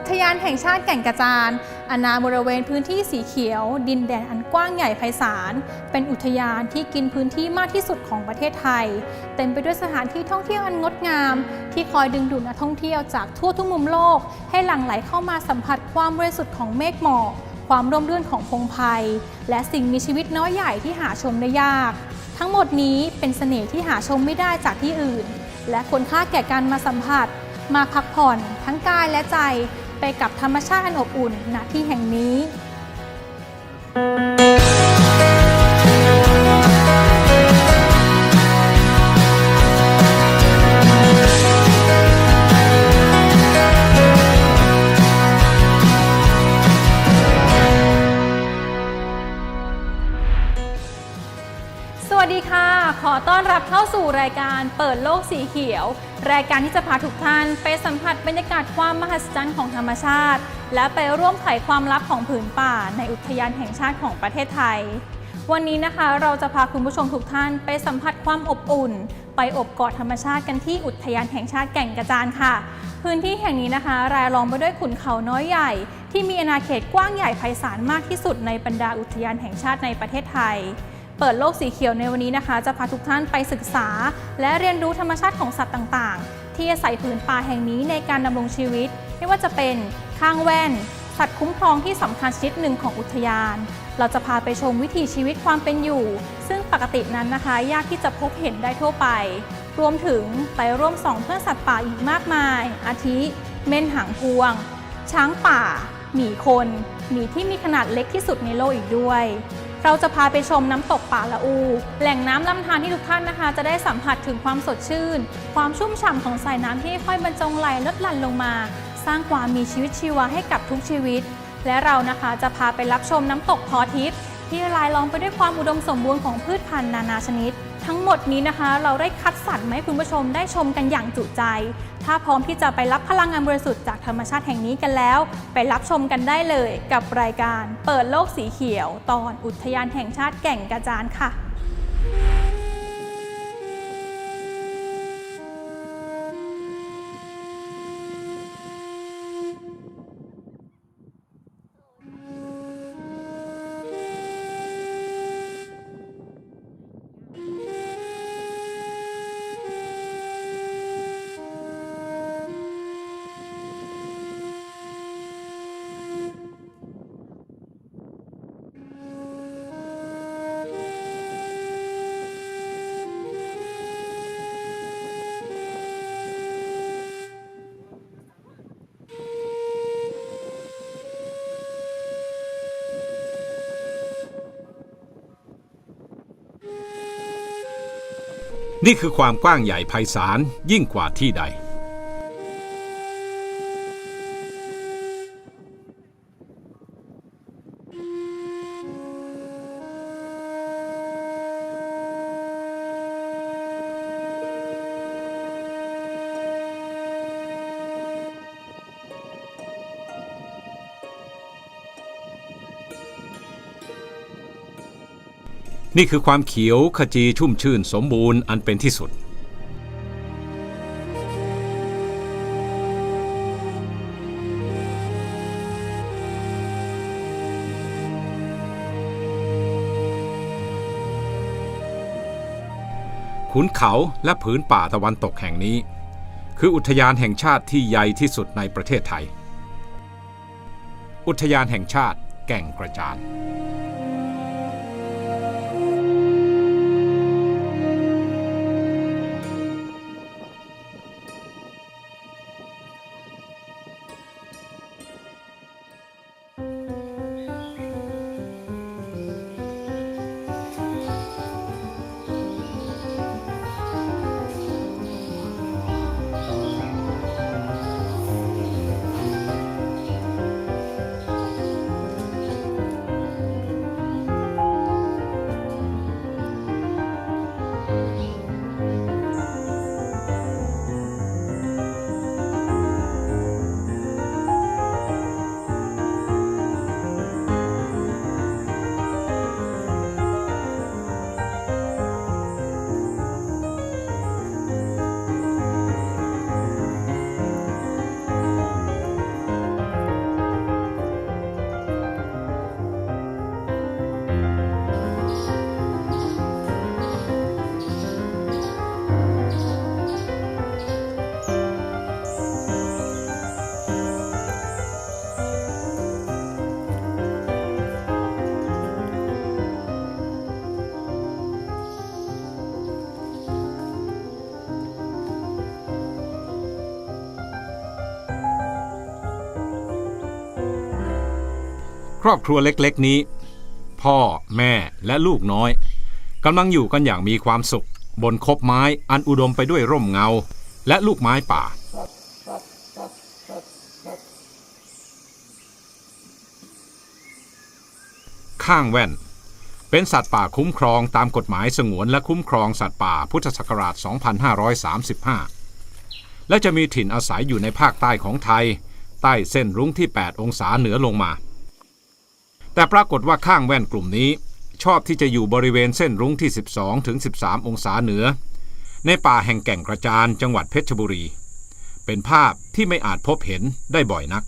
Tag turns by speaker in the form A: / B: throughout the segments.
A: อุทยานแห่งชาติแก่งกระจานอาณาบริเวณพื้นที่สีเขียว ดินแดนอันกว้างใหญ่ไพศาล เป็นอุทยานที่กินพื้นที่มากที่สุดของประเทศไทย เต็มไปด้วยสถานที่ท่องเที่ยวอันงดงาม ที่คอยดึงดูดนักท่องเที่ยวจากทั่วทุกมุมโลก ให้หลั่งไหลเข้ามาสัมผัสความบริสุทธิ์ของเมฆหมอกความร่มรื่นของพงไพรและสิ่งมีชีวิตน้อยใหญ่ที่หาชมได้ยาก ทั้งหมดนี้เป็นเสน่ห์ที่หาชมไม่ได้จากที่อื่น และควรค่าแก่การมาสัมผัส มาพักผ่อนทั้งกายและใจ ไปกับธรรมชาติอันอบอุ่นณที่แห่งนี้ สวัสดีค่ะ ขอต้อนรับเข้าสู่รายการเปิดโลกสีเขียว รายการที่จะพาทุกท่านไปสัมผัสบรรยากาศความมหัศจรรย์ของธรรมชาติ และไปร่วมไขความลับของผืนป่าในอุทยานแห่งชาติของประเทศไทย วันนี้นะคะเราจะพาคุณผู้ชมทุกท่านไปสัมผัสความอบอุ่น ไปอบกอดธรรมชาติกันที่อุทยานแห่งชาติแก่งกระจานค่ะ พื้นที่แห่งนี้นะคะ รายล้อมไปด้วยขุนเขาน้อยใหญ่ ที่มีอาณาเขตกว้างใหญ่ไพศาลมากที่สุดในบรรดาอุทยานแห่งชาติในประเทศไทย เปิดโลกสีเขียวในวันนี้นะคะ จะพาทุกท่านไปศึกษา และเรียนรู้ธรรมชาติของสัตว์ต่างๆ ที่อาศัยผืนป่าแห่งนี้ในการดำรงชีวิต ไม่ว่าจะเป็นข้างแว่น สัตว์คุ้มครองที่สำคัญชนิดหนึ่งของอุทยาน เราจะพาไปชมวิถีชีวิตความเป็นอยู่ ซึ่งปกตินั้นนะคะ ยากที่จะพบเห็นได้ทั่วไป รวมถึงไปร่วมส่องเพื่อนสัตว์ป่าอีกมากมาย อาทิ เม่นหางพวง ช้างป่าหมีคนหมีที่มีขนาดเล็กที่สุดในโลกอีกด้วย เราจะพาไปชมน้ำตกป่าละอู แหล่งน้ำลำธารที่ทุกท่านนะคะ จะได้สัมผัสถึงความสดชื่น ความชุ่มฉ่ำของสายน้ำที่ค่อยบรรจงไหลลดหลั่นลงมา สร้างความมีชีวิตชีวาให้กับทุกชีวิต และเรานะคะจะพาไปรับชมน้ำตกพอทิพย์ที่รายล้อมไปด้วยความอุดมสมบูรณ์ของพืชพันธุ์นานาชนิด ทั้งหมดนี้นะคะ เราได้คัดสรรมาให้คุณผู้ชมได้ชมกันอย่างจุใจ ถ้าพร้อมที่จะไปรับพลังงานบริสุทธิ์จากธรรมชาติแห่งนี้กันแล้ว ไปรับชมกันได้เลยกับรายการ เปิดโลกสีเขียว ตอนอุทยานแห่งชาติแก่งกระจานค่ะ
B: นี่คือความกว้างใหญ่ไพศาลยิ่งกว่าที่ใด นี่คือความเขียวขจีชุ่มชื่นสมบูรณ์อันเป็นที่สุด ขุนเขาและผืนป่าตะวันตกแห่งนี้ คืออุทยานแห่งชาติที่ใหญ่ที่สุดในประเทศไทย อุทยานแห่งชาติแก่งกระจาน
A: ค
B: รอบครัวเล็กๆนี้ พ่อแม่และลูกน้อยกำลังอยู่กันอย่างมีความสุข บนคบไม้อันอุดมไปด้วยร่มเงา และลูกไม้ป่า ข้างแว่น เป็นสัตว์ป่าคุ้มครองตามกฎหมายสงวนและคุ้มครองสัตว์ป่าพุทธศักราช 2535 และจะมีถิ่นอาศัยอยู่ในภาคใต้ของไทย ใต้เส้นรุ้งที่ 8 องศาเหนือลงมา แต่ปรากฏว่าข้างแว่นกลุ่มนี้ ชอบที่จะอยู่บริเวณเส้นรุ้งที่ 12ถึง13 องศาเหนือ ในป่าแห่งแก่งกระจานจังหวัดเพชรบุรี เป็นภาพที่ไม่อาจพบเห็นได้บ่อยนัก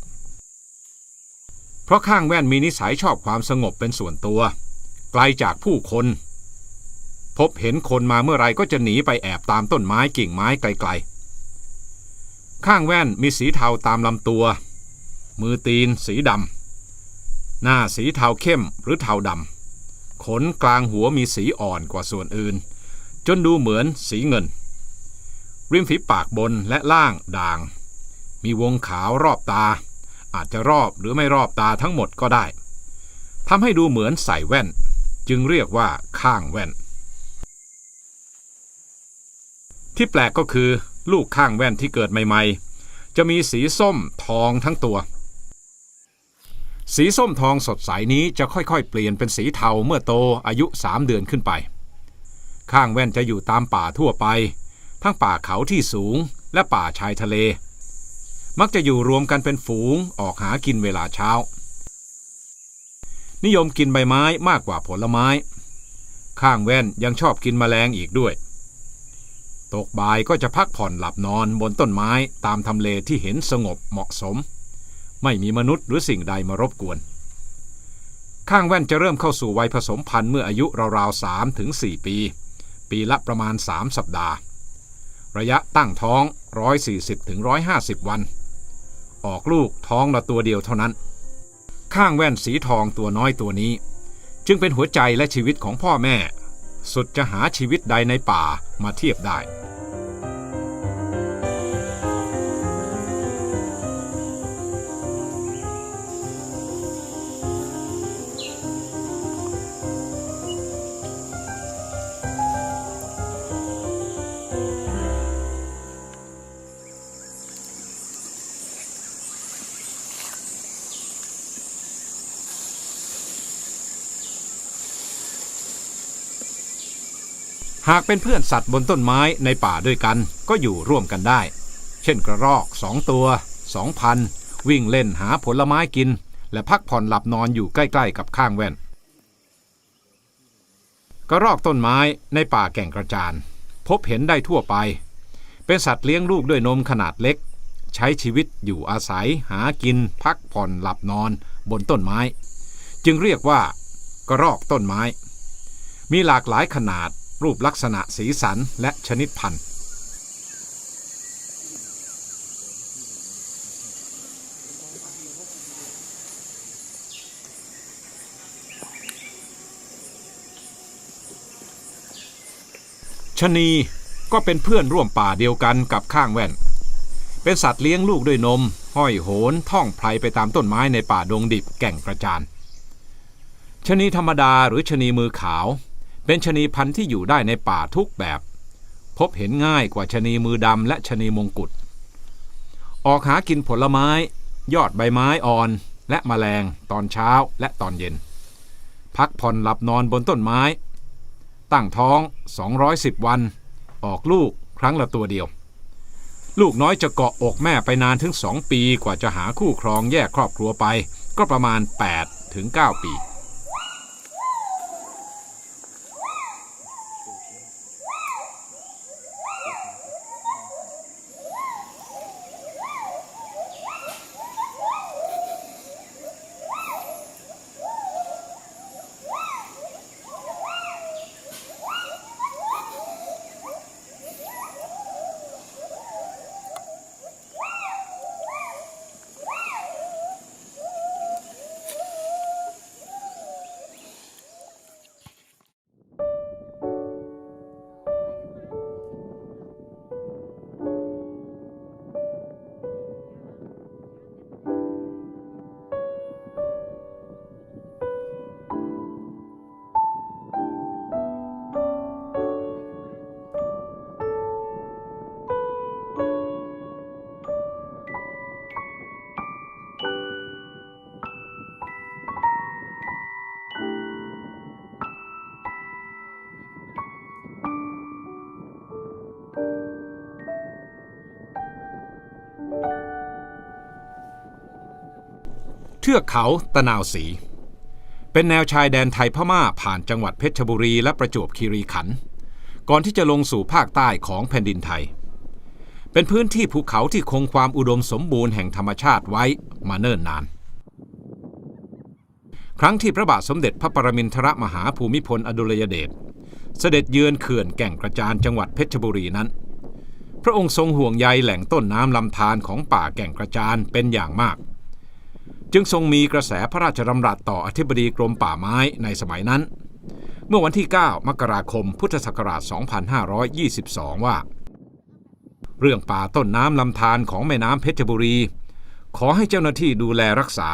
B: เพราะข้างแว่นมีนิสัยชอบความสงบเป็นส่วนตัว ไกลจากผู้คน พบเห็นคนมาเมื่อไรก็จะหนีไปแอบตามต้นไม้กิ่งไม้ไกลๆ ข้างแว่นมีสีเทาตามลำตัว มือตีนสีดำ หน้าสีเทาเข้มหรือเทาดำขนกลางหัวมีสีอ่อนกว่าส่วนอื่น จนดูเหมือนสีเงิน ริมฝีปากบนและล่างด่าง มีวงขาวรอบตา อาจจะรอบหรือไม่รอบตาทั้งหมดก็ได้ทำให้ดูเหมือนใส่แว่น จึงเรียกว่าข้างแว่น ที่แปลกก็คือ ลูกข้างแว่นที่เกิดใหม่ ๆ จะมีสีส้มทองทั้งตัว สีส้มทองสดใสนี้จะค่อยๆ เปลี่ยนเป็นสีเทาเมื่อโตอายุสามเดือนขึ้นไป ข้างแว่นจะอยู่ตามป่าทั่วไป ทั้งป่าเขาที่สูงและป่าชายทะเล มักจะอยู่รวมกันเป็นฝูงออกหากินเวลาเช้า นิยมกินใบไม้มากกว่าผลไม้ ข้างแว่นยังชอบกินแมลงอีกด้วย ตกบ่ายก็จะพักผ่อนหลับนอนบนต้นไม้ตามทำเลที่เห็นสงบเหมาะสม ไม่มีมนุษย์หรือสิ่งใดมารบกวน ข้างแว่นจะเริ่มเข้าสู่วัยผสมพันธุ์เมื่ออายุราวๆ3ถึง4ปี ปีละประมาณ 3 สัปดาห์ ระยะตั้งท้อง 140ถึง150 วัน ออกลูกท้องละตัวเดียวเท่านั้น ข้างแว่นสีทองตัวน้อยตัวนี้ จึงเป็นหัวใจและชีวิตของพ่อแม่ สุดจะหาชีวิตใดในป่ามาเทียบได้ หากเป็นเพื่อนสัตว์บนต้นไม้ในป่าด้วยกันก็อยู่ร่วมกันได้ เช่นกระรอกสองตัวสองพันวิ่งเล่นหาผลไม้กิน และพักผ่อนหลับนอนอยู่ใกล้ๆกับข้างแว่น กระรอกต้นไม้ในป่าแก่งกระจาน พบเห็นได้ทั่วไป เป็นสัตว์เลี้ยงลูกด้วยนมขนาดเล็ก ใช้ชีวิตอยู่อาศัยหากิน พักผ่อนหลับนอนบนต้นไม้ จึงเรียกว่ากระรอกต้นไม้ มีหลากหลายขนาด รูปลักษณะสีสันและชนิดพันธุ์ชะนีก็เป็นเพื่อนร่วมป่าเดียวกันกับข้างแว่น เป็นสัตว์เลี้ยงลูกด้วยนม ห้อยโหนท่องไพรไปตามต้นไม้ในป่าดงดิบแก่งกระจานชะนีธรรมดาหรือชะนีมือขาว เป็นชนีพันธุ์ที่อยู่ได้ในป่าทุกแบบ พบเห็นง่ายกว่าชนีมือดำและชนีมงกุฎออกหากินผลไม้ ยอดใบไม้อ่อน และแมลงตอนเช้าและตอนเย็น พักผ่อนหลับนอนบนต้นไม้ ตั้งท้อง 210 วัน ออกลูกครั้งละตัวเดียว ลูกน้อยจะเกาะอกแม่ไปนานถึง 2 ปีกว่าจะหาคู่ครองแยกครอบครัวไป ก็ประมาณ 8 ถึง 9 ปี ทือกเขาตะนาวศรีเป็นแนวชายแดนไทยพม่าผ่านจังหวัดเพชรบุรีและประจวบคีรีขันธ์ก่อนที่จะลงสู่ภาคใต้ของแผ่นดินไทย เป็นพื้นที่ภูเขาที่คงความอุดมสมบูรณ์แห่งธรรมชาติไว้มาเนิ่นนาน ครั้งที่พระบาทสมเด็จพระปรมินทรมหาภูมิพลอดุลยเดชเสด็จเยือนเขื่อนแก่งกระจานจังหวัดเพชรบุรีนั้น พระองค์ทรงห่วงใยแหล่งต้นน้ำลำธารของป่าแก่งกระจานเป็นอย่างมาก จึงทรงมีกระแสพระราชดำรัสต่ออธิบดีกรมป่าไม้ในสมัยนั้น เมื่อวันที่ 9 มกราคมพุทธศักราช 2522 ว่า เรื่องป่าต้นน้ำลำธารของแม่น้ำเพชรบุรี ขอให้เจ้าหน้าที่ดูแลรักษา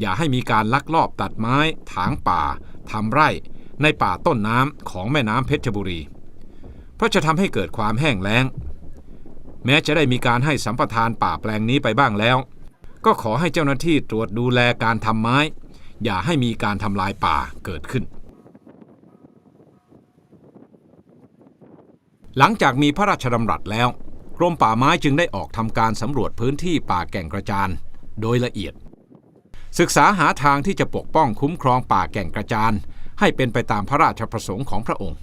B: อย่าให้มีการลักลอบตัดไม้ ถางป่าทำไร่ ในป่าต้นน้ำของแม่น้ำเพชรบุรี เพราะจะทำให้เกิดความแห้งแล้ง แม้จะได้มีการให้สัมปทานป่าแปลงนี้ไปบ้างแล้ว ก็ขอให้เจ้าหน้าที่ตรวจดูแลการทำไม้ อย่าให้มีการทำลายป่าเกิดขึ้น หลังจากมีพระราชดำรัสแล้ว กรมป่าไม้จึงได้ออกทำการสำรวจพื้นที่ป่าแก่งกระจานโดยละเอียด ศึกษาหาทางที่จะปกป้องคุ้มครองป่าแก่งกระจานให้เป็นไปตามพระราชประสงค์ของพระองค์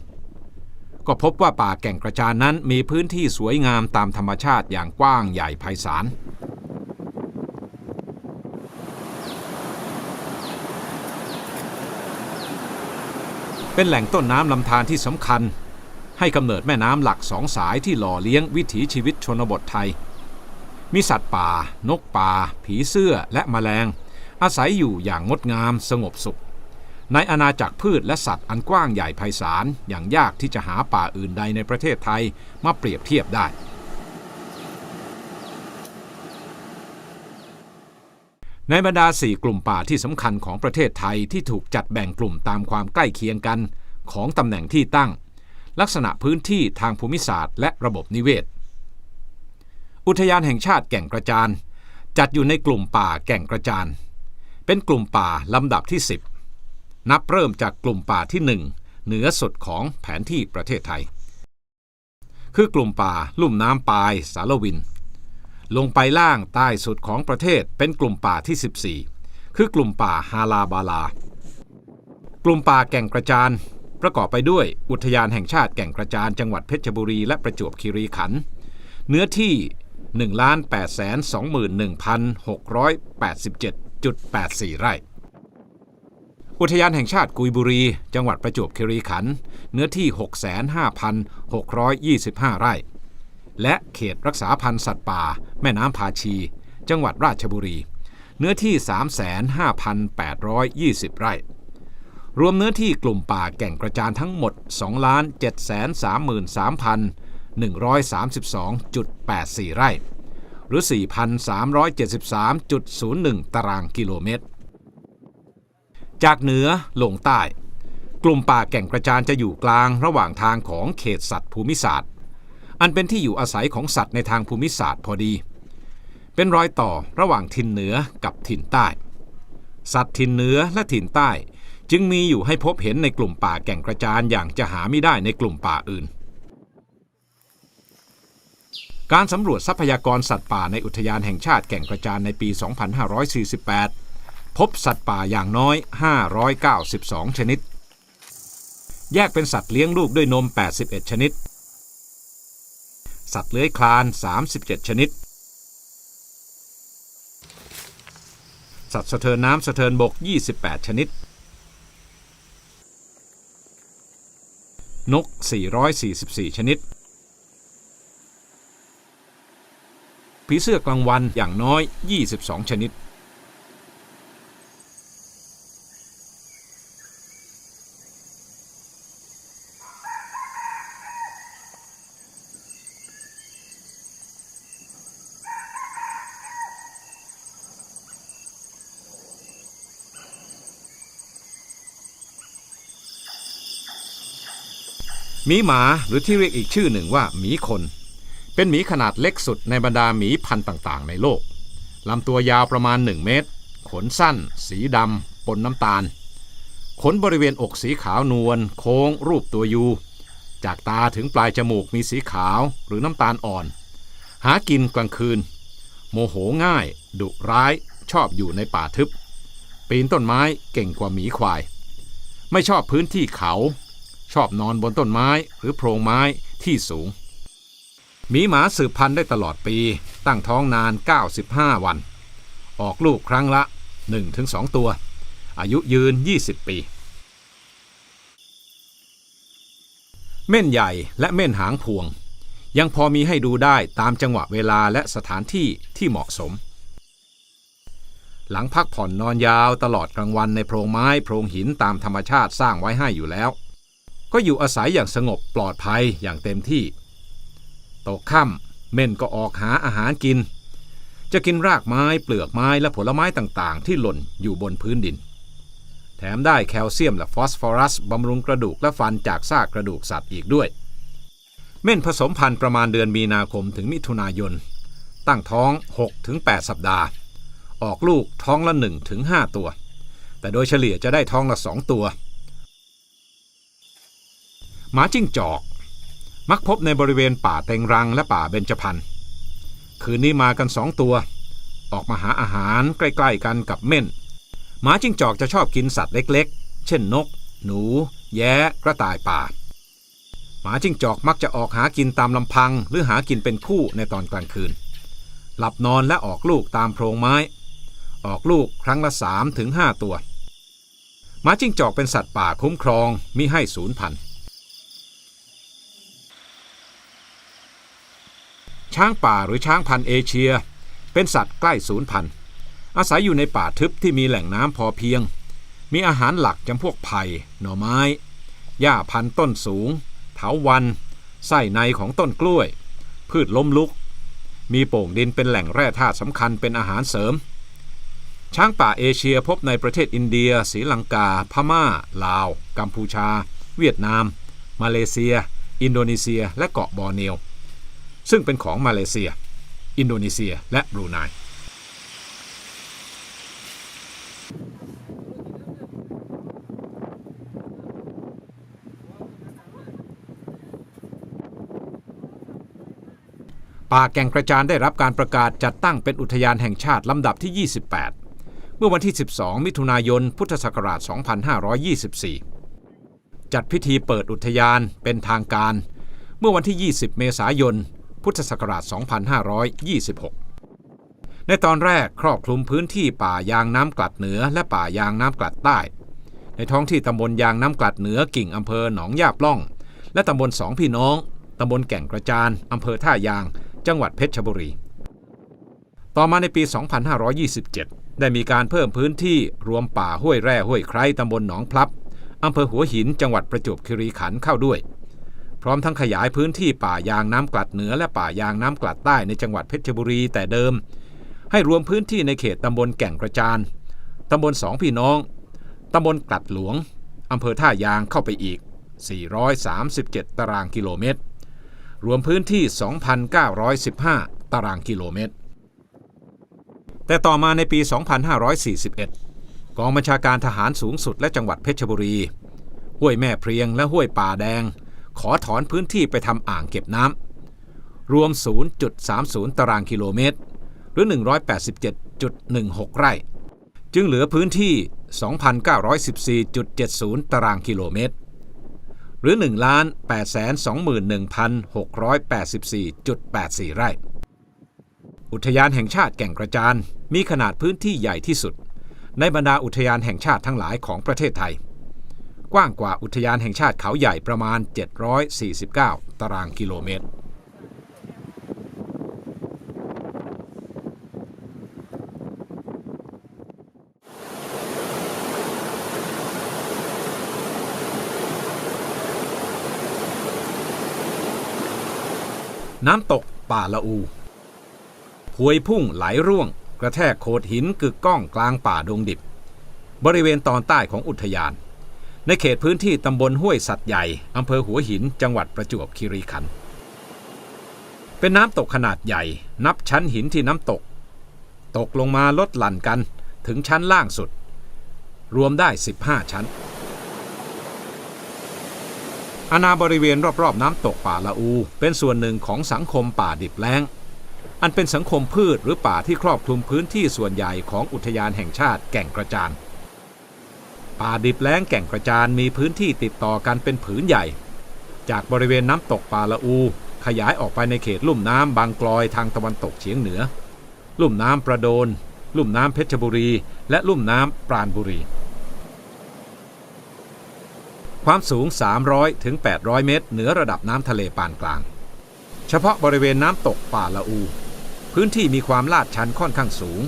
B: ก็พบว่าป่าแก่งกระจานนั้นมีพื้นที่สวยงามตามธรรมชาติอย่างกว้างใหญ่ไพศาล เป็นแหล่งต้นน้ำลำธารที่สำคัญ ให้กำเนิดแม่น้ำหลักสองสายที่หล่อเลี้ยงวิถีชีวิตชนบทไทย มีสัตว์ป่า นกป่า ผีเสื้อและแมลง อาศัยอยู่อย่างงดงามสงบสุข ในอาณาจักรพืชและสัตว์อันกว้างใหญ่ไพศาลอย่างยากที่จะหาป่าอื่นใดในประเทศไทยมาเปรียบเทียบได้ ในบรรดาสี่กลุ่มป่าที่สำคัญของประเทศไทยที่ถูกจัดแบ่งกลุ่มตามความใกล้เคียงกันของตำแหน่งที่ตั้ง ลักษณะพื้นที่ทางภูมิศาสตร์และระบบนิเวศ อุทยานแห่งชาติแก่งกระจาน จัดอยู่ในกลุ่มป่าแก่งกระจาน เป็นกลุ่มป่าลำดับที่ 10 นับเริ่มจากกลุ่มป่าที่ 1 เหนือสุดของแผนที่ประเทศไทย คือกลุ่มป่าลุ่มน้ำปายสารวิน ลงไปล่างใต้สุดของประเทศเป็นกลุ่มป่าที่ 14 คือกลุ่มป่าฮาลาบาลา กลุ่มป่าแก่งกระจาน ประกอบไปด้วยอุทยานแห่งชาติแก่งกระจานจังหวัดเพชรบุรีและประจวบคีรีขันธ์เนื้อที่ 1,821,687.84 ไร่ อุทยานแห่งชาติกุยบุรี จังหวัดประจวบคีรีขันธ์เนื้อที่ 65,625 ไร่ และเขตรักษาพันธุ์สัตว์ป่า แม่น้ำพาชี จังหวัดราชบุรี เนื้อที่ 35,820 ไร่ รวมเนื้อที่กลุ่มป่าแก่งกระจานทั้งหมด 2,733,132.84 ไร่ หรือ 4,373.01 ตารางกิโลเมตร จากเหนือลงใต้ กลุ่มป่าแก่งกระจานจะอยู่กลางระหว่างทางของเขตสัตว์ภูมิศาสตร์ อันเป็นที่อยู่อาศัยของสัตว์ในทางภูมิศาสตร์พอดี เป็นรอยต่อระหว่างถิ่นเหนือกับถิ่นใต้ สัตว์ถิ่นเหนือและถิ่นใต้ จึงมีอยู่ให้พบเห็นในกลุ่มป่าแก่งกระจานอย่างจะหาไม่ได้ในกลุ่มป่าอื่น การสำรวจทรัพยากรสัตว์ป่าในอุทยานแห่งชาติแก่งกระจานในปี 2548 พบสัตว์ป่าอย่างน้อย 592 ชนิด แยกเป็นสัตว์เลี้ยงลูกด้วยนม 81 ชนิด สัตว์เลื้อยคลาน 37 ชนิด สัตว์สะเทินน้ำสะเทินบก 28 ชนิด นก 444 ชนิด ผีเสื้อกลางวันอย่างน้อย 22 ชนิด หมีหมาหรือที่เรียกอีกชื่อหนึ่งว่าหมีคน เป็นหมีขนาดเล็กสุดในบรรดาหมีพันธุ์ต่างๆ ในโลกลำตัวยาวประมาณ 1 เมตร ขนสั้น สีดำปนน้ำตาล ขนบริเวณอกสีขาวนวลโค้ง รูปตัวยู จากตาถึงปลายจมูกมีสีขาวหรือน้ำตาลอ่อน หากินกลางคืน โมโหง่าย ดุร้าย ชอบอยู่ในป่าทึบ ปีนต้นไม้เก่งกว่าหมีควาย ไม่ชอบพื้นที่เขา ชอบนอนบนต้นไม้หรือโพรงไม้ที่สูง หมีหมาสืบพันธุ์ได้ตลอดปี ตั้งท้องนาน 95 วัน ออกลูกครั้งละ 1-2 ตัว อายุยืน 20 ปี เม่นใหญ่และเม่นหางพวง ยังพอมีให้ดูได้ตามจังหวะเวลาและสถานที่ที่เหมาะสม หลังพักผ่อนนอนยาวตลอดกลางวันในโพรงไม้โพรงหินตามธรรมชาติสร้างไว้ให้อยู่แล้ว ก็อยู่อาศัยอย่างสงบปลอดภัยอย่างเต็มที่ ตกค่ำเม่นก็ออกหาอาหารกิน จะกินรากไม้เปลือกไม้และผลไม้ต่างๆ ที่หล่นอยู่บนพื้นดิน แถมได้แคลเซียมและฟอสฟอรัสบำรุงกระดูกและฟันจากซากกระดูกสัตว์อีกด้วย เม่นผสมพันธุ์ประมาณเดือนมีนาคมถึงมิถุนายน ตั้งท้อง 6-8 สัปดาห์ ออกลูกท้องละ 1-5 ตัว แต่โดยเฉลี่ยจะได้ท้องละ 2 ตัว หมาจิ้งจอก มักพบในบริเวณป่าเต็งรังและป่าเบญจพรรณคืนนี้มากันสองตัว ออกมาหาอาหารใกล้ ๆ กันกับเม่นหมาจิ้งจอกจะชอบกินสัตว์เล็กๆ เช่นนก หนู แย้กระต่ายป่า หมาจิ้งจอกมักจะออกหากินตามลำพัง หรือหากินเป็นคู่ในตอนกลางคืน หลับนอนและออกลูกตามโพรงไม้ ออกลูกครั้งละ3ถึง5ตัวหมาจิ้งจอกเป็นสัตว์ป่าคุ้มครองมิให้สูญพันธุ์ ช้างป่าหรือช้างพันธุ์เอเชีย เป็นสัตว์ใกล้สูญพันธุ์ อาศัยอยู่ในป่าทึบที่มีแหล่งน้ำพอเพียง มีอาหารหลักจำพวกไผ่ หน่อไม้ หญ้าพันธุ์ต้นสูง เถาวัน ไส้ในของต้นกล้วย พืชล้มลุก มีโป่งดินเป็นแหล่งแร่ธาตุสำคัญเป็นอาหารเสริม ช้างป่าเอเชียพบในประเทศอินเดียศรีลังกา พม่า ลาว กัมพูชา เวียดนาม มาเลเซีย อินโดนีเซีย และเกาะบอร์เนียว ซึ่งเป็นของมาเลเซีย อินโดนีเซีย และบรูไนป่าแก่งกระจานได้รับการประกาศจัดตั้งเป็นอุทยานแห่งชาติลำดับที่ 28 เมื่อวันที่ 12 มิถุนายน พุทธศักราช 2524 จัดพิธีเปิดอุทยานเป็นทางการ เมื่อวันที่ 20 เมษายน พุทธศักราช 2526 ในตอนแรกครอบคลุมพื้นที่ป่ายางน้ำกลัดเหนือและป่ายางน้ำกลัดใต้ ในท้องที่ตำบลยางน้ำกลัดเหนือกิ่งอำเภอหนองยาปล่อง และตำบลสองพี่น้องตำบลแก่งกระจานอำเภอท่ายาง จังหวัดเพชรบุรี ต่อมาในปี 2527 ได้มีการเพิ่มพื้นที่รวมป่าห้วยแร่ห้วยไคร้ตำบลหนองพลับอำเภอหัวหินจังหวัดประจวบคีรีขันธ์เข้าด้วย ร้อมทั้งขยายพื้นที่ป่ายางน้ำกลัดเหนือและป่ายางน้ำกลัดใต้ในจังหวัดเพชรบุรีแต่เดิม ให้รวมพื้นที่ในเขตตำบลแก่งกระจานตำบลสองพี่น้องตำบลกลัดหลวงอำเภอท่ายางเข้าไปอีก 437 ตารางกิโลเมตร รวมพื้นที่ 2,915 ตารางกิโลเมตร แต่ต่อมาในปี 2541 กองบัญชาการทหารสูงสุดและจังหวัดเพชรบุรี ห้วยแม่เพียงและห้วยป่าแดง ขอถอนพื้นที่ไปทำอ่างเก็บน้ำรวม 0.30 ตารางกิโลเมตร หรือ 187.16 ไร่ จึงเหลือพื้นที่ 2,914.70 ตารางกิโลเมตร หรือ 1 8 21,684.84 ไร่ อุทยานแห่งชาติแก่งกระจานมีขนาดพื้นที่ใหญ่ที่สุด ในบรรดาอุทยานแห่งชาติทั้งหลายของประเทศไทย กว้างกว่าอุทยานแห่งชาติเขาใหญ่ประมาณ 749 ตารางกิโลเมตร น้ำตกป่าละอูพวยพุ่งไหลร่วง กระแทกโขดหินกึกก้องกลางป่าดงดิบ บริเวณตอนใต้ของอุทยาน ในเขตพื้นที่ตำบลห้วยสัตว์ใหญ่อำเภอหัวหินจังหวัดประจวบคีรีขันธ์เป็นน้ำตกขนาดใหญ่ นับชั้นหินที่น้ำตก ตกลงมาลดหลั่นกันถึงชั้นล่างสุด รวมได้ 15 ชั้น อาณาบริเวณรอบๆน้ำตกป่าละอู เป็นส่วนหนึ่งของสังคมป่าดิบแล้ง อันเป็นสังคมพืชหรือป่าที่ครอบคลุมพื้นที่ส่วนใหญ่ของอุทยานแห่งชาติแก่งกระจาน ป่าดิบแล้งแก่งกระจานมีพื้นที่ติดต่อกันเป็นผืนใหญ่ จากบริเวณน้ำตกป่าละอู ขยายออกไปในเขตลุ่มน้ำบางกลอยทางตะวันตกเฉียงเหนือ ลุ่มน้ำประโดน ลุ่มน้ำเพชรบุรี และลุ่มน้ำปราณบุรี ความสูง 300ถึง800 เมตร เหนือระดับน้ำทะเลปานกลาง เฉพาะบริเวณน้ำตกป่าละอู พื้นที่มีความลาดชันค่อนข้างสูง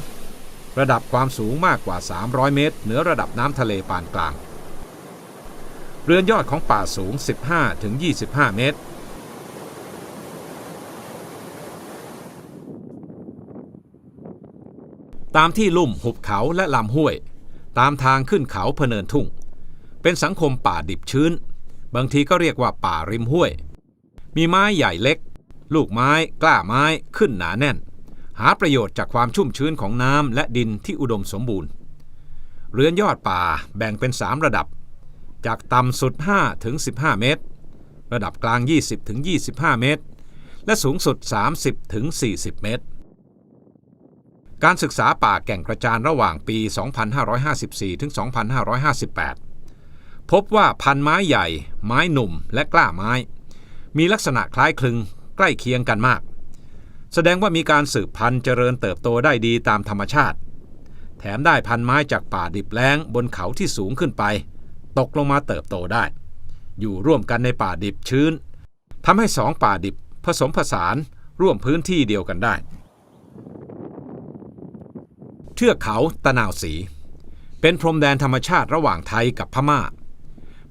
B: ระดับความสูงมากกว่า 300 เมตร เหนือระดับน้ำทะเลปานกลาง เรือนยอดของป่าสูง 15ถึง25 เมตร ตามที่ลุ่มหุบเขาและลำห้วย ตามทางขึ้นเขาพเนินทุ่ง เป็นสังคมป่าดิบชื้น บางทีก็เรียกว่าป่าริมห้วย มีไม้ใหญ่เล็ก ลูกไม้ กล้าไม้ขึ้นหนาแน่น หาประโยชน์จากความชุ่มชื้นของน้ำและดินที่อุดมสมบูรณ์ เรือนยอดป่าแบ่งเป็น 3 ระดับ จากต่ำสุด 5 ถึง 15 เมตร ระดับกลาง 20 ถึง 25 เมตร และสูงสุด 30 ถึง 40 เมตร การศึกษาป่าแก่งกระจานระหว่างปี 2554 ถึง 2558 พบว่าพันไม้ใหญ่ ไม้หนุ่ม และกล้าไม้ มีลักษณะคล้ายคลึงใกล้เคียงกันมาก แสดงว่ามีการสืบพันธุ์เจริญเติบโตได้ดีตามธรรมชาติ แถมได้พันไม้จากป่าดิบแล้งบนเขาที่สูงขึ้นไป ตกลงมาเติบโตได้ อยู่ร่วมกันในป่าดิบชื้นทำให้สองป่าดิบผสมผสานร่วมพื้นที่เดียวกันได้ เทือกเขาตะนาวสี เป็นพรมแดนธรรมชาติระหว่างไทยกับพม่า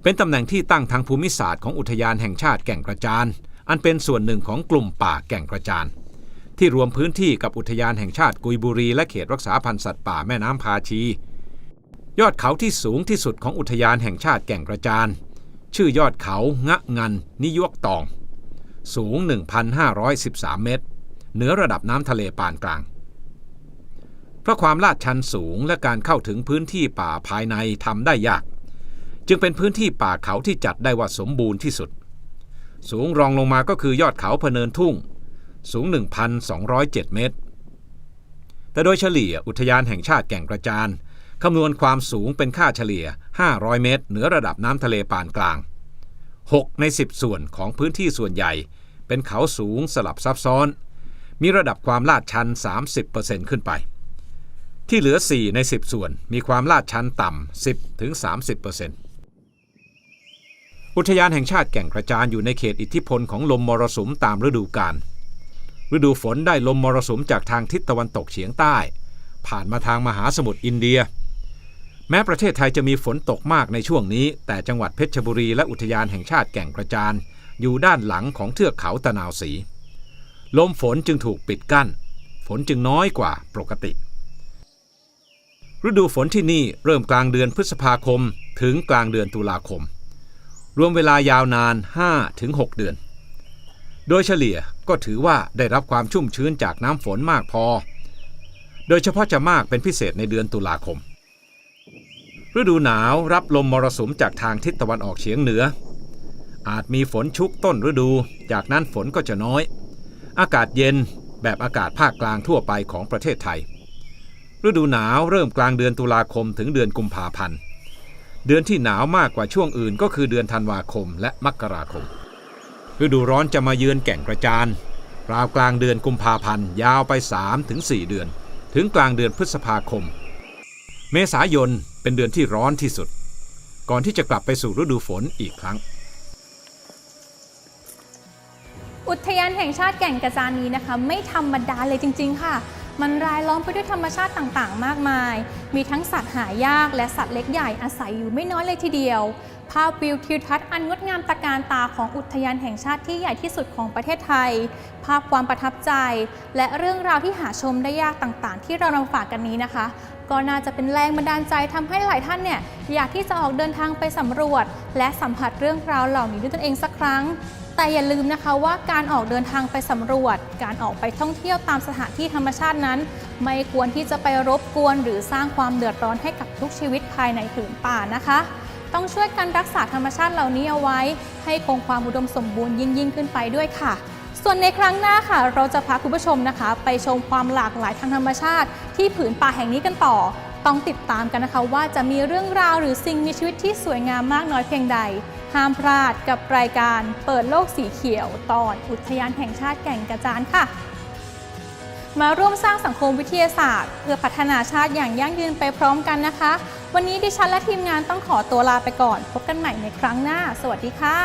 B: เป็นตำแหน่งที่ตั้งทางภูมิศาสตร์ของอุทยานแห่งชาติแก่งกระจาน อันเป็นส่วนหนึ่งของกลุ่มป่าแก่งกระจาน ที่รวมพื้นที่กับอุทยานแห่งชาติกุยบุรี และเขตรักษาพันธุ์สัตว์ป่าแม่น้ำพาชี ยอดเขาที่สูงที่สุดของอุทยานแห่งชาติแก่งกระจาน ชื่อยอดเขางะงัน นิยวกตอง สูง 1,513 เมตร เหนือระดับน้ำทะเลปานกลาง เพราะความลาดชันสูงและการเข้าถึงพื้นที่ป่าภายในทำได้ยาก จึงเป็นพื้นที่ป่าเขาที่จัดได้ว่าสมบูรณ์ที่สุด สูงรองลงมาก็คือยอดเขาพเนินทุ่ง สูง 1,207 เมตร แต่โดยเฉลี่ยอุทยานแห่งชาติแก่งกระจานคำนวณความสูงเป็นค่าเฉลี่ย 500 เมตร เหนือระดับน้ำทะเลปานกลาง 6 ใน 10 ส่วนของพื้นที่ส่วนใหญ่ เป็นเขาสูงสลับซับซ้อน มีระดับความลาดชัน 30%ขึ้นไป ที่เหลือ 4 ใน 10 ส่วนมีความลาดชันต่ำ 10ถึง30%อุทยานแห่งชาติแก่งกระจานอยู่ในเขตอิทธิพลของลมมรสุมตามฤดูกาล ฤดูฝนได้ลมมรสุมจากทางทิศตะวันตกเฉียงใต้ ผ่านมาทางมหาสมุทรอินเดีย แม้ประเทศไทยจะมีฝนตกมากในช่วงนี้ แต่จังหวัดเพชรบุรีและอุทยานแห่งชาติแก่งกระจานอยู่ด้านหลังของเทือกเขาตะนาวสี ลมฝนจึงถูกปิดกั้น ฝนจึงน้อยกว่าปกติ ฤดูฝนที่นี่เริ่มกลางเดือนพฤษภาคม ถึงกลางเดือนตุลาคม รวมเวลายาวนาน 5-6 เดือน โดยเฉลี่ยก็ถือว่าได้รับความชุ่มชื้นจากน้ำฝนมากพอ โดยเฉพาะจะมากเป็นพิเศษในเดือนตุลาคม ฤดูหนาวรับลมมรสุมจากทางทิศตะวันออกเฉียงเหนือ อาจมีฝนชุกต้นฤดู จากนั้นฝนก็จะน้อย อากาศเย็นแบบอากาศภาคกลางทั่วไปของประเทศไทย ฤดูหนาวเริ่มกลางเดือนตุลาคมถึงเดือนกุมภาพันธ์ เดือนที่หนาวมากกว่าช่วงอื่นก็คือเดือนธันวาคมและมกราคม ฤดูร้อนจะมาเยือนแก่งกระจานราวกลางเดือนกุมภาพันธ์ยาวไป 3-4 เดือน ถึงกลางเดือนพฤษภาคม เมษายนเป็นเดือนที่ร้อนที่สุด ก่อนที่จะกลับไปสู่ฤดูฝนอีกครั้ง
A: อุทยานแห่งชาติแก่งกระจานนี้นะคะ ไม่ธรรมดาเลยจริง ๆ ค่ะ มันรายล้อมไปด้วยธรรมชาติต่างๆ มากมาย มีทั้งสัตว์หายากและสัตว์เล็กใหญ่อาศัยอยู่ไม่น้อยเลยทีเดียว ภาพวิวทิวทัศน์อันงดงามตะการตาของอุทยานแห่งชาติที่ใหญ่ที่สุดของประเทศไทย ภาพความประทับใจ และเรื่องราวที่หาชมได้ยากต่างๆ ที่เรานำฝากกันนี้นะคะ ก็น่าจะเป็นแรงบันดาลใจทำให้หลายท่านเนี่ยอยากที่จะออกเดินทางไปสำรวจ และสัมผัสเรื่องราวเหล่านี้ด้วยตนเองสักครั้ง แต่อย่าลืมนะคะว่าการออกเดินทางไปสำรวจ การออกไปท่องเที่ยวตามสถานที่ธรรมชาตินั้น ไม่ควรที่จะไปรบกวน หรือสร้างความเดือดร้อนให้กับทุกชีวิตภายในผืนป่านะคะ ต้องช่วยกันรักษาธรรมชาติเหล่านี้เอาไว้ ให้คงความอุดมสมบูรณ์ยิ่งยิ่งขึ้นไปด้วยค่ะ ส่วนในครั้งหน้าค่ะ เราจะพาคุณผู้ชมนะคะ ไปชมความหลากหลายทางธรรมชาติ ที่ผืนป่าแห่งนี้กันต่อ ต้องติดตามกันนะคะว่าจะมีเรื่องราวหรือสิ่งมีชีวิตที่สวยงามมากน้อยเพียงใด ห้ามพลาดกับรายการเปิดโลกสีเขียวตอนอุทยานแห่งชาติแก่งกระจานค่ะ มาร่วมสร้างสังคมวิทยาศาสตร์ เพื่อพัฒนาชาติอย่างยั่งยืนไปพร้อมกันนะคะ วันนี้ดิฉันและทีมงานต้องขอตัวลาไปก่อน พบกันใหม่ในครั้งหน้า สวัสดีค่ะ